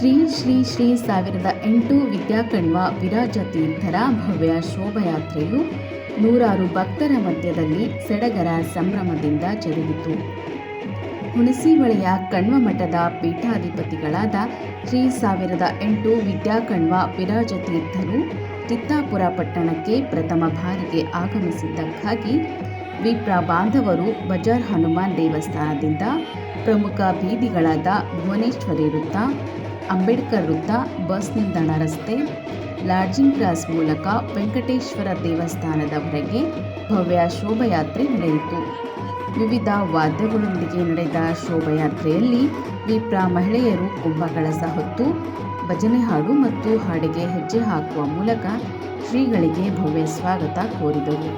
ಶ್ರೀ ಶ್ರೀ ಶ್ರೀ ಸಾವಿರದ ಎಂಟು ವಿದ್ಯಾಕಣ್ವ ವಿರಾಜ ತೀರ್ಥರ ಭವ್ಯ ಶೋಭಯಾತ್ರೆಯು ನೂರಾರು ಭಕ್ತರ ಮಧ್ಯದಲ್ಲಿ ಸಡಗರ ಸಂಭ್ರಮದಿಂದ ಜರುಗಿತು. ಹುಣಸಿಮಳೆಯ ಕಣ್ವ ಮಠದ ಪೀಠಾಧಿಪತಿಗಳಾದ ಶ್ರೀ ಸಾವಿರದ ಎಂಟು ವಿದ್ಯಾಕಣ್ವ ವಿರಾಜ ತೀರ್ಥರು ಚಿತ್ತಾಪುರ ಪಟ್ಟಣಕ್ಕೆ ಪ್ರಥಮ ಬಾರಿಗೆ ಆಗಮಿಸಿದ್ದಕ್ಕಾಗಿ ವಿಪ್ರ ಬಾಂಧವರು ಬಜಾರ್ ಹನುಮಾನ್ ದೇವಸ್ಥಾನದಿಂದ ಪ್ರಮುಖ ಬೀದಿಗಳಾದ ಭುವನೇಶ್ವರಿ ವೃತ್ತ ಅಂಬೇಡ್ಕರ್ ವೃತ್ತ ಬಸ್ ನಿಲ್ದಾಣ ರಸ್ತೆ, ಲಾಡ್ಜಿಂಗ್ ಕ್ರಾಸ್ ಮೂಲಕ ವೆಂಕಟೇಶ್ವರ ದೇವಸ್ಥಾನದವರೆಗೆ ಭವ್ಯ ಶೋಭಯಾತ್ರೆ ನಡೆಯಿತು. ವಿವಿಧ ವಾದ್ಯಗಳೊಂದಿಗೆ ನಡೆದ ಶೋಭಯಾತ್ರೆಯಲ್ಲಿ ವಿಪ್ರ ಮಹಿಳೆಯರು ಕುಂಭಕಳಸ ಹೊತ್ತು ಭಜನೆ ಹಾಡು ಮತ್ತು ಹಾಡಿಗೆ ಹೆಜ್ಜೆ ಹಾಕುವ ಮೂಲಕ ಶ್ರೀಗಳಿಗೆ ಭವ್ಯ ಸ್ವಾಗತ ಕೋರಿದರು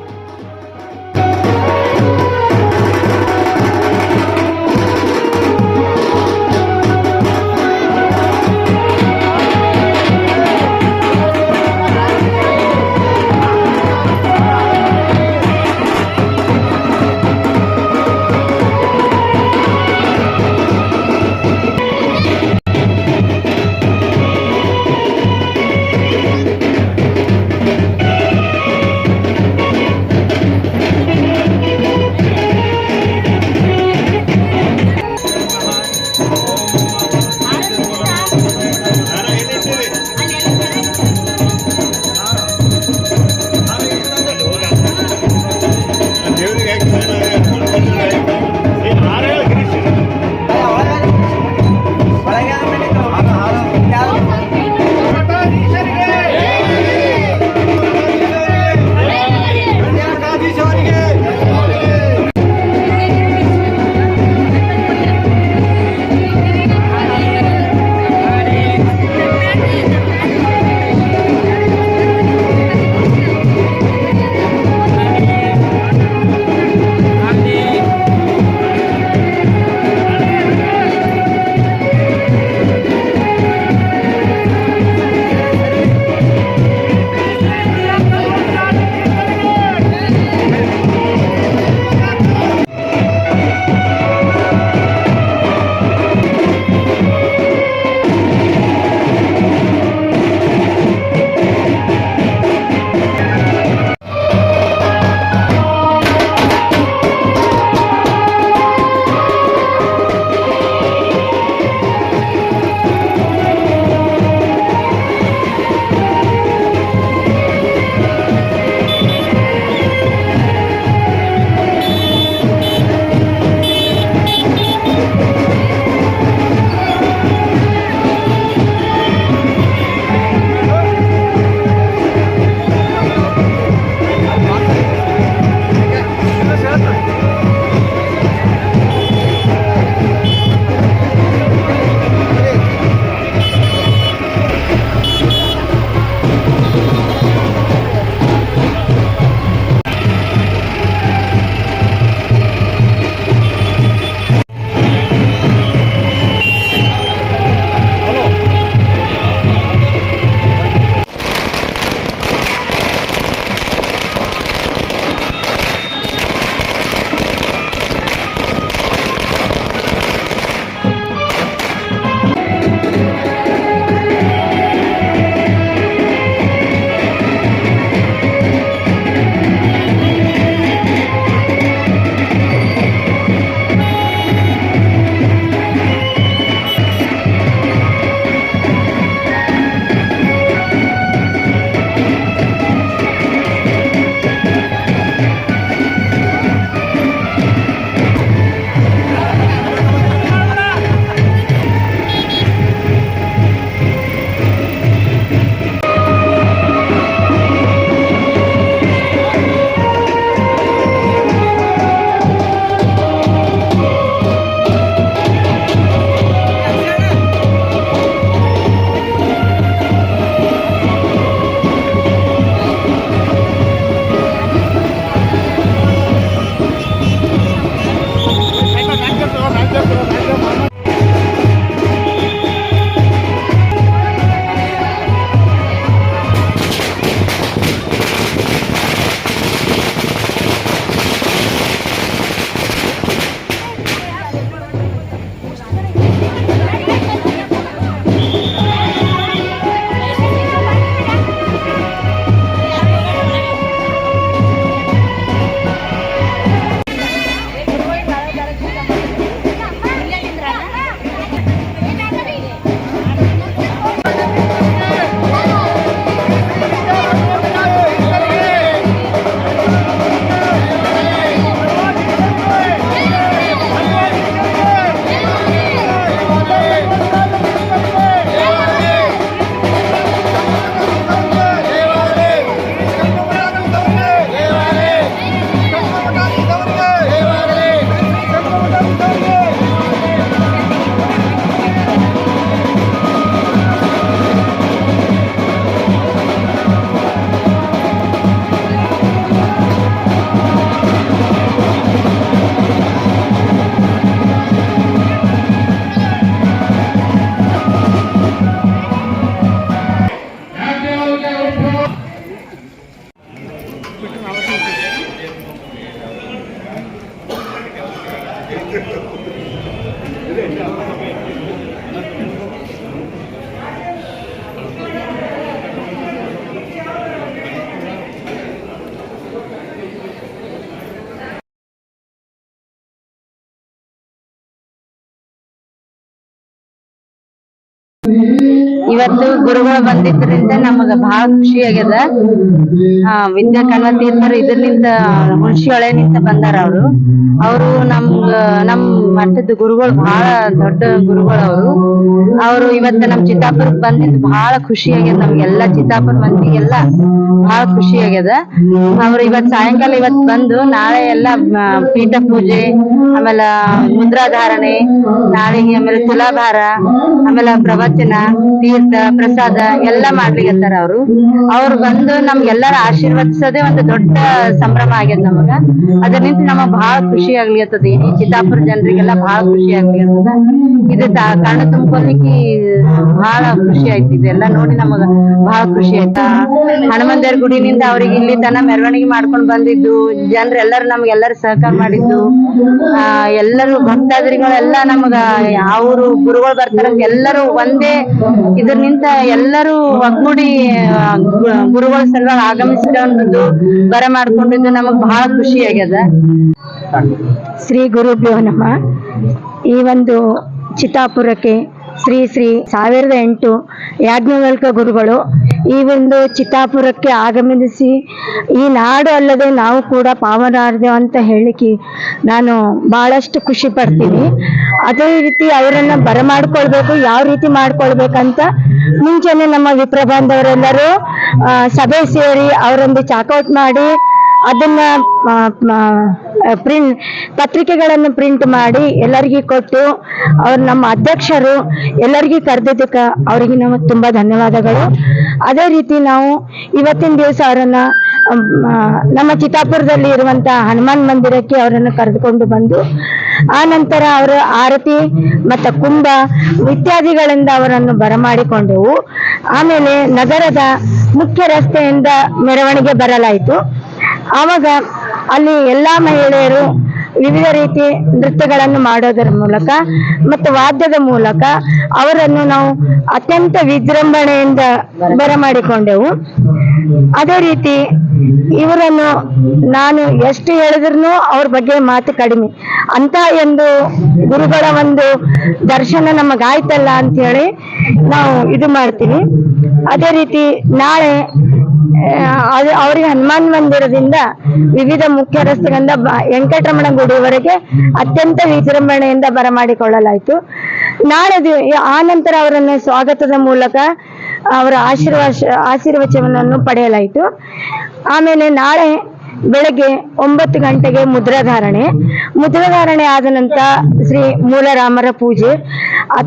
ಇವತ್ತು ಗುರುಗಳು ಬಂದಿದ್ದರಿಂದ ನಮಗ ಬಹಳ ಖುಷಿ ಆಗ್ಯದ. ವಿದ್ಯಾ ಕಣ್ವ ತೀರ್ಥರು ಇದರಿಂದ ನಿಂತ ಬಂದಾರ ಅವ್ರು. ಅವರು ನಮ್ಗ ನಮ್ ಮಠದ ಗುರುಗಳು ಬಹಳ ದೊಡ್ಡ ಗುರುಗಳು ಅವರು. ಅವರು ಇವತ್ತ ನಮ್ ಚಿತ್ತಾಪುರಕ್ ಬಂದಿದ್ದು ಬಹಳ ಖುಷಿ ಆಗ್ಯದ ನಮ್ಗೆಲ್ಲಾ ಚಿತ್ತಾಪುರ ಮಂದಿಗೆಲ್ಲ ಬಹಳ ಖುಷಿ ಆಗ್ಯದ ಅವ್ರು ಇವತ್ ಸಾಯಂಕಾಲ ಇವತ್ ಬಂದು ನಾಳೆ ಎಲ್ಲಾ ಪೀಠ ಪೂಜೆ, ಆಮೇಲೆ ಮುದ್ರಾಧಾರಣೆ ನಾಳೆ ಆಮೇಲೆ ತುಲಾಭಾರ, ಆಮೇಲೆ ಪ್ರವಚನ, ತೀರ್ಥ, ಪ್ರಸಾದ ಎಲ್ಲ ಮಾಡ್ಲಿಕತ್ತಾರ ಅವರು. ಅವ್ರು ಬಂದು ನಮ್ಗೆಲ್ಲರ ಆಶೀರ್ವದಿಸೋದೇ ಒಂದು ದೊಡ್ಡ ಸಂಭ್ರಮ ಆಗ್ಯದ ನಮಗ. ಅದರಿಂದ ನಮಗ್ ಬಹಳ ಖುಷಿ ಆಗ್ಲಿಕತ್ತದ ಈ ಚಿತ್ತಾಪುರ ಜನರಿಗೆಲ್ಲ ಬಹಳ ಖುಷಿ ಆಗ್ಲಿಕತ್ತದ ಇದು ಕಾರಣ ತುಂಬ್ಕೊಲಿಕ್ಕೆ ಬಹಳ ಖುಷಿ ಆಯ್ತು. ಇದೆಲ್ಲ ನೋಡಿ ನಮಗ ಬಹಳ ಖುಷಿ ಆಯ್ತಾ. ಹನುಮಂದೇವ್ರ ಗುಡಿನಿಂದ ಅವ್ರಿಗೆ ಇಲ್ಲಿ ತನ ಮೆರವಣಿಗೆ ಮಾಡ್ಕೊಂಡ್ ಬಂದಿದ್ದು, ಜನರೆಲ್ಲರೂ ನಮ್ಗೆಲ್ಲರೂ ಸಹಕಾರ ಮಾಡಿದ್ದು, ಆ, ಎಲ್ಲರೂ ಭಕ್ತಾದ್ರಿಗಳೆಲ್ಲ ನಮಗ ಅವರು ಗುರುಗಳು ಬರ್ತಾರ ಎಲ್ಲರೂ ಒಂದೇ ಇದ್ರ ನಿಂತ ಎಲ್ಲರೂ ಒಗ್ಗೂಡಿ ಗುರುಗಳ ಸಲುವಾಗಿ ಆಗಮಿಸಿಕೊಂಡು ಬರ ಮಾಡ್ಕೊಂಡಿದ್ದು ನಮಗ್ ಬಹಳ ಖುಷಿ ಆಗ್ಯದ ಶ್ರೀ ಗುರುಭ್ಯೋ ನಮಃ. ಈ ಒಂದು ಚಿತ್ತಾಪುರಕ್ಕೆ ಶ್ರೀ ಶ್ರೀ ಸಾವಿರದ ಎಂಟು ಯಾಜ್ಞವಲ್ಕ ಗುರುಗಳು ಈ ಒಂದು ಚಿತ್ತಾಪುರಕ್ಕೆ ಆಗಮಿಸಿ ಈ ನಾಡು ಅಲ್ಲದೆ ನಾವು ಕೂಡ ಪಾವನಾರ್ದೇವ ಅಂತ ಹೇಳಿಕೆ ನಾನು ಬಹಳಷ್ಟು ಖುಷಿ ಪಡ್ತೀನಿ. ಅದೇ ರೀತಿ ಅವರನ್ನು ಬರಮಾಡ್ಕೊಳ್ಬೇಕು, ಯಾವ ರೀತಿ ಮಾಡ್ಕೊಳ್ಬೇಕಂತ ಮುಂಚೆನೆ ನಮ್ಮ ವಿಪ್ರಬಾಂಧವರೆಲ್ಲರೂ ಸಭೆ ಸೇರಿ ಅವರೊಂದು ಚಾಕೌಟ್ ಮಾಡಿ ಅದನ್ನ ಪ್ರಿಂಟ್ ಪತ್ರಿಕೆಗಳನ್ನು ಪ್ರಿಂಟ್ ಮಾಡಿ ಎಲ್ಲರಿಗೂ ಕೊಟ್ಟು ಅವ್ರು ನಮ್ಮ ಅಧ್ಯಕ್ಷರು ಎಲ್ಲರಿಗೂ ಕರೆದಿದ್ದಕ್ಕೆ ಅವರಿಗೆ ನಾವು ತುಂಬ ಧನ್ಯವಾದಗಳು. ಅದೇ ರೀತಿ ನಾವು ಇವತ್ತಿನ ದಿವಸ ಅವರನ್ನು ನಮ್ಮ ಚಿತ್ತಾಪುರದಲ್ಲಿ ಇರುವಂಥ ಹನುಮಾನ್ ಮಂದಿರಕ್ಕೆ ಅವರನ್ನು ಕರೆದುಕೊಂಡು ಬಂದು, ಆ ನಂತರ ಅವರ ಆರತಿ ಮತ್ತು ಕುಂಭ ಇತ್ಯಾದಿಗಳಿಂದ ಅವರನ್ನು ಬರಮಾಡಿಕೊಂಡೆವು. ಆಮೇಲೆ ನಗರದ ಮುಖ್ಯ ರಸ್ತೆಯಿಂದ ಮೆರವಣಿಗೆ ಬರಲಾಯಿತು. ಆವಾಗ ಅಲ್ಲಿ ಎಲ್ಲಾ ಮಹಿಳೆಯರು ವಿವಿಧ ರೀತಿ ನೃತ್ಯಗಳನ್ನು ಮಾಡೋದರ ಮೂಲಕ ಮತ್ತು ವಾದ್ಯದ ಮೂಲಕ ಅವರನ್ನು ನಾವು ಅತ್ಯಂತ ವಿಜೃಂಭಣೆಯಿಂದ ಬರಮಾಡಿಕೊಂಡೆವು. ಅದೇ ರೀತಿ ಇವರನ್ನು ನಾನು ಎಷ್ಟು ಹೇಳಿದ್ರು ಅವ್ರ ಬಗ್ಗೆ ಮಾತು ಕಡಿಮೆ. ಅಂತ ಒಂದು ಗುರುಗಳ ಒಂದು ದರ್ಶನ ನಮಗಾಯ್ತಲ್ಲ ಅಂತ ಹೇಳಿ ನಾವು ಇದು ಮಾಡ್ತೀವಿ. ಅದೇ ರೀತಿ ನಾಳೆ ಅದು ಅವರಿಗೆ ಹನುಮಾನ್ ಮಂದಿರದಿಂದ ವಿವಿಧ ಮುಖ್ಯ ರಸ್ತೆಗಳಿಂದ ವೆಂಕಟರಮಣ ಗುಡಿವರೆಗೆ ಅತ್ಯಂತ ವಿಜೃಂಭಣೆಯಿಂದ ಬರಮಾಡಿಕೊಳ್ಳಲಾಯಿತು. ನಾಳೆ ಆ ನಂತರ ಅವರನ್ನು ಸ್ವಾಗತದ ಮೂಲಕ ಅವರ ಆಶೀರ್ವಾದ ಆಶೀರ್ವಚನವನ್ನು ಪಡೆಯಲಾಯಿತು. ಆಮೇಲೆ ನಾಳೆ ಬೆಳಗ್ಗೆ ಒಂಬತ್ತು ಗಂಟೆಗೆ ಮುದ್ರಾಧಾರಣೆ ಮುದ್ರಾಧಾರಣೆ ಆದ ನಂತರ ಶ್ರೀ ಮೂಲರಾಮರ ಪೂಜೆ.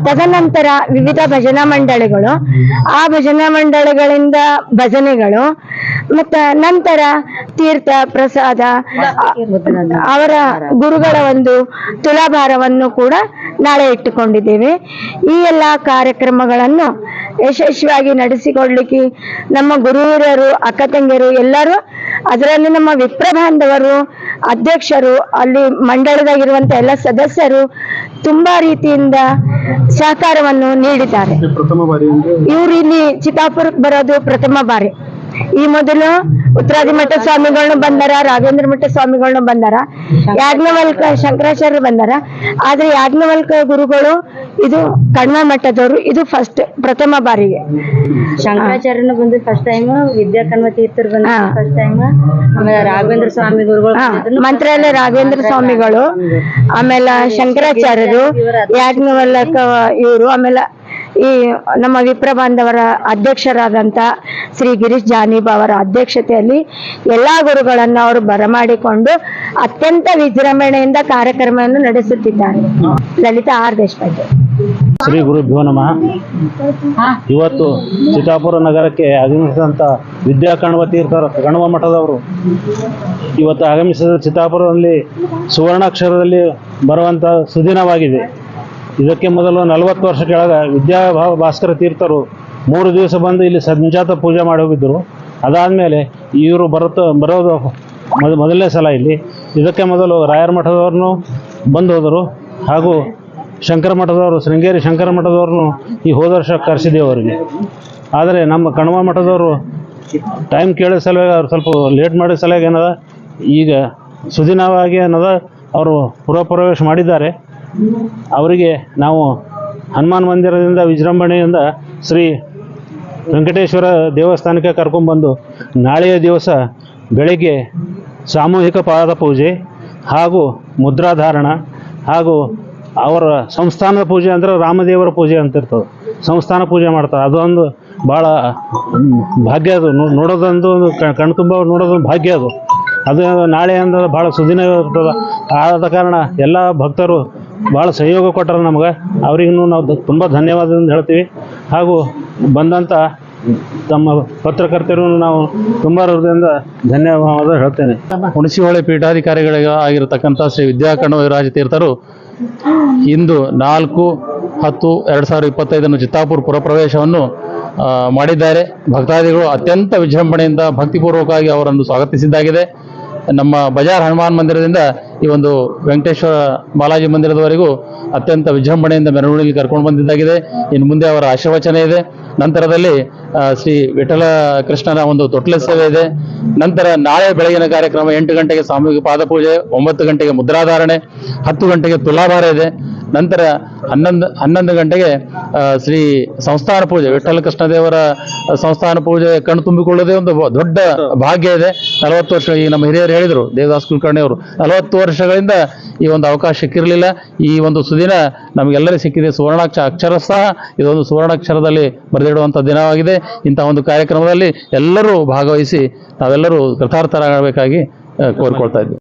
ತದನಂತರ ವಿವಿಧ ಭಜನಾ ಮಂಡಳಿಗಳು. ಆ ಭಜನಾ ಮಂಡಳಿಗಳಿಂದ ಭಜನೆಗಳು. ಮತ್ತ ನಂತರ ತೀರ್ಥ, ಪ್ರಸಾದ ಅವರ ಗುರುಗಳ ಒಂದು ತುಲಾಭಾರವನ್ನು ಕೂಡ ನಾಳೆ ಇಟ್ಟುಕೊಂಡಿದ್ದೇವೆ. ಈ ಎಲ್ಲ ಕಾರ್ಯಕ್ರಮಗಳನ್ನು ಯಶಸ್ವಿಯಾಗಿ ನಡೆಸಿಕೊಡ್ಲಿಕ್ಕೆ ನಮ್ಮ ಗುರುಹಿರಿಯರು ಅಕ್ಕ ತಂಗಿಯರು ಎಲ್ಲರೂ ಅದರಲ್ಲಿ ನಮ್ಮ ವಿಪ್ರ ಬಾಂಧವರು ಅಧ್ಯಕ್ಷರು ಅಲ್ಲಿ ಮಂಡಳದಾಗಿರುವಂತ ಎಲ್ಲ ಸದಸ್ಯರು ತುಂಬಾ ರೀತಿಯಿಂದ ಸಹಕಾರವನ್ನು ನೀಡಿದ್ದಾರೆ. ಪ್ರಥಮ ಬಾರಿ ಅಂದ್ರೆ? ಇವ್ರು ಇಲ್ಲಿ ಚಿತ್ತಾಪುರಕ್ಕೆ ಬರೋದು ಪ್ರಥಮ ಬಾರಿ. ಈ ಮೊದಲು ಉತ್ತರಾದಿ ಮಠ ಸ್ವಾಮಿಗಳನ್ನ ಬಂದಾರ ರಾಘವೇಂದ್ರ ಮಠ ಸ್ವಾಮಿಗಳನ್ನ ಬಂದಾರ ಯಾಜ್ಞವಲ್ಕ ಶಂಕರಾಚಾರ್ಯರು ಬಂದಾರ. ಆದ್ರೆ ಯಾಜ್ಞವಲ್ಕ ಗುರುಗಳು ಇದು ಕಣ್ವ ಮಠದವರು ಇದು ಫಸ್ಟ್ ಪ್ರಥಮ ಬಾರಿಗೆ. ಶಂಕರಾಚಾರ್ಯನು ಬಂದು ಫಸ್ಟ್ ಟೈಮ್ ವಿದ್ಯಾ ಕಣ್ವ ತೀರ್ಥರು ಬಂದ ಫಸ್ಟ್ ಟೈಮ್ ಆಮೇಲೆ ರಾಘವೇಂದ್ರ ಸ್ವಾಮಿ ಗುರುಗಳು ಮಂತ್ರಾಲಯ ರಾಘವೇಂದ್ರ ಸ್ವಾಮಿಗಳು ಆಮೇಲೆ ಶಂಕರಾಚಾರ್ಯರು ಯಾಜ್ಞವಲ್ಕ ಇವರು ಆಮೇಲೆ ಈ ನಮ್ಮ ವಿಪ್ರ ಬಾಂಧವರ ಅಧ್ಯಕ್ಷರಾದಂತ ಶ್ರೀ ಗಿರೀಶ್ ಜಾನೀಬ್ ಅವರ ಅಧ್ಯಕ್ಷತೆಯಲ್ಲಿ ಎಲ್ಲಾ ಗುರುಗಳನ್ನು ಅವರು ಬರಮಾಡಿಕೊಂಡು ಅತ್ಯಂತ ವಿಜೃಂಭಣೆಯಿಂದ ಕಾರ್ಯಕ್ರಮವನ್ನು ನಡೆಸುತ್ತಿದ್ದಾರೆ. ಲಲಿತಾ ಆರ್ ದೇಶಪಾಂಡೆ. ಶ್ರೀ ಗುರು ನಮಃ. ಇವತ್ತು ಚಿತ್ತಾಪುರ ನಗರಕ್ಕೆ ಆಗಮಿಸಿದಂತ ವಿದ್ಯಾ ಕಣ್ವ ತೀರ್ಥರ ಕಣ್ವ ಮಠದವರು ಇವತ್ತು ಆಗಮಿಸಿದ ಚಿತ್ತಾಪುರದಲ್ಲಿ ಸುವರ್ಣಾಕ್ಷರದಲ್ಲಿ ಬರುವಂತ ಸುದಿನವಾಗಿದೆ. ಇದಕ್ಕೆ ಮೊದಲು ನಲವತ್ತು ವರ್ಷ ಕೆಳಗ ವಿದ್ಯಾಭಾವ ಭಾಸ್ಕರ ತೀರ್ಥರು ಮೂರು ದಿವಸ ಬಂದು ಇಲ್ಲಿ ಸಂಜಾತ ಪೂಜೆ ಮಾಡಿ ಹೋಗಿದ್ದರು. ಅದಾದಮೇಲೆ ಇವರು ಬರುತ್ತ ಬರೋದು ಮೊದ, ಮೊದಲನೇ ಸಲ ಇಲ್ಲಿ. ಇದಕ್ಕೆ ಮೊದಲು ರಾಯರ ಮಠದವ್ರನ್ನು ಬಂದು ಹೋದರು. ಹಾಗೂ ಶಂಕರ ಮಠದವರು, ಶೃಂಗೇರಿ ಶಂಕರ ಮಠದವ್ರನ್ನು ಈ ಹೋದ ವರ್ಷ ಕರೆಸಿದ್ದೇವೆ ಅವರಿಗೆ. ಆದರೆ ನಮ್ಮ ಕಣ್ವ ಮಠದವರು ಟೈಮ್ ಕೇಳಿದ ಸಲುವಾಗಿ ಅವ್ರು ಸ್ವಲ್ಪ ಲೇಟ್ ಮಾಡಿದ ಸಲುವಾಗಿ ಏನದ, ಈಗ ಸುದಿನವಾಗಿ ಏನದ, ಅವರು ಪುರಪ್ರವೇಶ ಮಾಡಿದ್ದಾರೆ. ಅವರಿಗೆ ನಾವು ಹನುಮಾನ್ ಮಂದಿರದಿಂದ ವಿಜೃಂಭಣೆಯಿಂದ ಶ್ರೀ ವೆಂಕಟೇಶ್ವರ ದೇವಸ್ಥಾನಕ್ಕೆ ಕರ್ಕೊಂಡ್ಬಂದು ನಾಳೆಯ ದಿವಸ ಬೆಳಗ್ಗೆ ಸಾಮೂಹಿಕ ಪಾದ ಪೂಜೆ ಹಾಗೂ ಮುದ್ರಾಧಾರಣ ಹಾಗೂ ಅವರ ಸಂಸ್ಥಾನದ ಪೂಜೆ ಅಂದರೆ ರಾಮದೇವರ ಪೂಜೆ ಅಂತಿರ್ತದೆ ಸಂಸ್ಥಾನ ಪೂಜೆ ಮಾಡ್ತಾರೆ. ಅದೊಂದು ಭಾಳ ಭಾಗ್ಯ ಅದು. ನೋಡೋದೊಂದು ಒಂದು ಕ- ಕಣ್ಣು ತುಂಬ ನೋಡೋದೊಂದು ಭಾಗ್ಯ ಅದು. ಅದು ನಾಳೆ ಅಂದ್ರೆ ಭಾಳ ಸುದಿನ ಇರ್ತದೆ. ಆದ ಕಾರಣ ಎಲ್ಲ ಭಕ್ತರು ಭಾಳ ಸಹಯೋಗ ಕೊಟ್ಟರು ನಮ್ಗೆ. ಅವರಿಗೂ ನಾವು ತುಂಬಾ ಧನ್ಯವಾದದಿಂದ ಹೇಳ್ತೀವಿ. ಹಾಗೂ ಬಂದಂಥ ತಮ್ಮ ಪತ್ರಕರ್ತರು ನಾವು ತುಂಬ ಹೃದಯದಿಂದ ಧನ್ಯವಾದ ಹೇಳ್ತೇನೆ. ಹುಣಸಿಹೊಳೆ ಪೀಠಾಧಿಕಾರಿಗಳಿಗೆ ಆಗಿರತಕ್ಕಂಥ ಶ್ರೀ ವಿದ್ಯಾಕಣ್ಣ ತೀರ್ಥರು ಇಂದು ನಾಲ್ಕು ಹತ್ತು ಎರಡು ಸಾವಿರದ ಇಪ್ಪತ್ತೈದನ್ನು ಚಿತ್ತಾಪುರ ಪುರಪ್ರವೇಶವನ್ನು ಮಾಡಿದ್ದಾರೆ. ಭಕ್ತಾದಿಗಳು ಅತ್ಯಂತ ವಿಜೃಂಭಣೆಯಿಂದ ಭಕ್ತಿಪೂರ್ವಕವಾಗಿ ಅವರನ್ನು ಸ್ವಾಗತಿಸಿದ್ದಾಗಿದೆ. ನಮ್ಮ ಬಜಾರ್ ಹನುಮಾನ್ ಮಂದಿರದಿಂದ ಈ ಒಂದು ವೆಂಕಟೇಶ್ವರ ಬಾಲಾಜಿ ಮಂದಿರದವರೆಗೂ ಅತ್ಯಂತ ವಿಜೃಂಭಣೆಯಿಂದ ಮೆರವಣಿಗೆ ಕರ್ಕೊಂಡು ಬಂದಿದ್ದಾಗಿದೆ. ಇನ್ನು ಮುಂದೆ ಅವರ ಆಶೀರ್ವಚನ ಇದೆ. ನಂತರದಲ್ಲಿ ಶ್ರೀ ವಿಠಲ ಕೃಷ್ಣನ ಒಂದು ತೊಟ್ಲೆ ಸೇವೆ ಇದೆ. ನಂತರ ನಾಳೆ ಬೆಳಗಿನ ಕಾರ್ಯಕ್ರಮ ಎಂಟು ಗಂಟೆಗೆ ಸಾಮೂಹಿಕ ಪಾದಪೂಜೆ, ಒಂಬತ್ತು ಗಂಟೆಗೆ ಮುದ್ರಾಧಾರಣೆ, ಹತ್ತು ಗಂಟೆಗೆ ತುಲಾಭಾರ ಇದೆ. ನಂತರ ಹನ್ನೊಂದು ಹನ್ನೊಂದು ಗಂಟೆಗೆ ಶ್ರೀ ಸಂಸ್ಥಾನ ಪೂಜೆ ವಿಠಲ ಕೃಷ್ಣದೇವರ ಸಂಸ್ಥಾನ ಪೂಜೆ ಕಣ್ಣು ತುಂಬಿಕೊಳ್ಳೋದೇ ಒಂದು ದೊಡ್ಡ ಭಾಗ್ಯ ಇದೆ. ನಲವತ್ತು ವರ್ಷ, ಈ ನಮ್ಮ ಹಿರಿಯರು ಹೇಳಿದರು, ದೇವದಾಸ್ ಕುಲಕರ್ಣಿ ಅವರು, ನಲವತ್ತು ವರ್ಷಗಳಿಂದ ಈ ಒಂದು ಅವಕಾಶ ಸಿಕ್ಕಿರಲಿಲ್ಲ. ಈ ಒಂದು ಸುದಿನ ನಮಗೆಲ್ಲರಿಗೂ ಸಿಕ್ಕಿದೆ. ಸುವರ್ಣಾಕ್ಷ ಅಕ್ಷರ ಸಹ ಇದೊಂದು ಸುವರ್ಣಾಕ್ಷರದಲ್ಲಿ ಬರೆದಿಡುವಂಥ ದಿನವಾಗಿದೆ. ಇಂಥ ಒಂದು ಕಾರ್ಯಕ್ರಮದಲ್ಲಿ ಎಲ್ಲರೂ ಭಾಗವಹಿಸಿ ನಾವೆಲ್ಲರೂ ಕೃತಾರ್ಥರಾಗಬೇಕಾಗಿ ಕೋರಿಕೊಳ್ತಾ ಇದ್ದೀವಿ.